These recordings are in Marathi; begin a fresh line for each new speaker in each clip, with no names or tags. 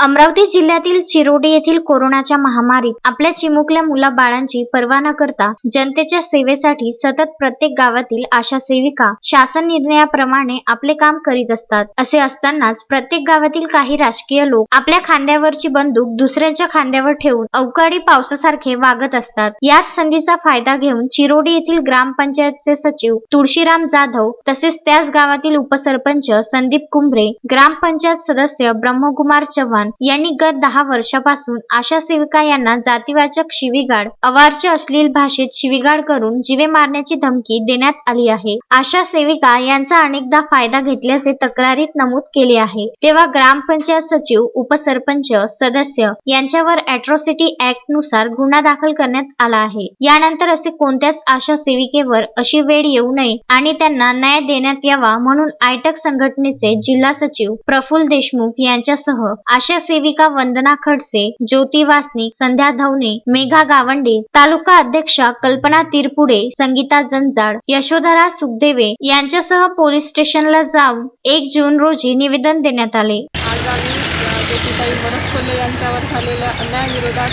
अमरावती जिल्ह्यातील चिरोडी येथील कोरोनाच्या महामारीत आपल्या चिमुकल्या मुलाबाळांची पर्वा न करता जनतेच्या सेवेसाठी सतत प्रत्येक गावातील आशा सेविका शासन निर्णयाप्रमाणे आपले काम करीत असतात. असे असतानाच प्रत्येक गावातील काही राजकीय लोक आपल्या खांद्यावरची बंदूक दुसऱ्यांच्या खांद्यावर ठेवून अवकाळी पावसासारखे वागत असतात. याच संधीचा फायदा घेऊन चिरोडी येथील ग्रामपंचायतचे सचिव तुळशीराम जाधव तसेच त्याच गावातील उपसरपंच संदीप कुंभरे ग्रामपंचायत सदस्य ब्रह्मकुमार चव्हाण यांनी गत दहा वर्षापासून आशा सेविका यांना जातीवाचक शिवीगाळ अवारचे अश्लील भाषेत शिवीगाळ करून जीवे मारण्याची धमकी देण्यात आली आहे. आशा सेविका यांचा अनेकदा फायदा घेतल्याचे तक्रारीत नमूद केले आहे. तेव्हा ग्रामपंचायत सचिव उपसरपंच सदस्य यांच्यावर अॅट्रॉसिटी ऍक्टनुसार गुन्हा दाखल करण्यात आला आहे. यानंतर असे कोणत्याच आशा सेविकेवर अशी वेळ येऊ नये आणि त्यांना न्याय देण्यात यावा म्हणून आयटक संघटनेचे जिल्हा सचिव प्रफुल्ल देशमुख यांच्यासह आशा सेविका वंदना खडसे ज्योती वासनिक संध्या धवने मेघा गावंडे तालुका अध्यक्षा कल्पना तिरपुडे संगीता जंजाळ यशोधरा सुखदेवे यांच्यासह पोलीस स्टेशनला जाऊन एक जून रोजी निवेदन देण्यात आले.
आज आम्ही अ, ज्योतिताई यांच्यावर झालेल्या अन्यायाविरोधात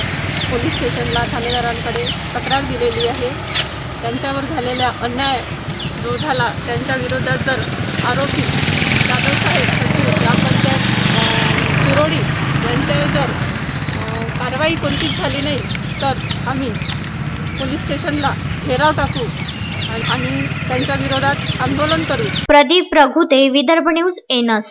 पोलीस स्टेशनला ठाणेदारांकडे तक्रार दिलेली आहे. त्यांच्यावर झालेला अन्याय जो झाला त्यांच्या विरोधात जर आरोपी जाधवसाहेब सचिव ग्रामपंचायत अ, चिरोडी यांच्यावर जर अ, कारवाई कोणतीच झाली नाही तर आम्ही पोलीस स्टेशनला घेराव टाकू आणि- त्यांच्या विरोधात आंदोलन करू.
प्रदीप प्रघुते विदर्भ न्यूज एनस.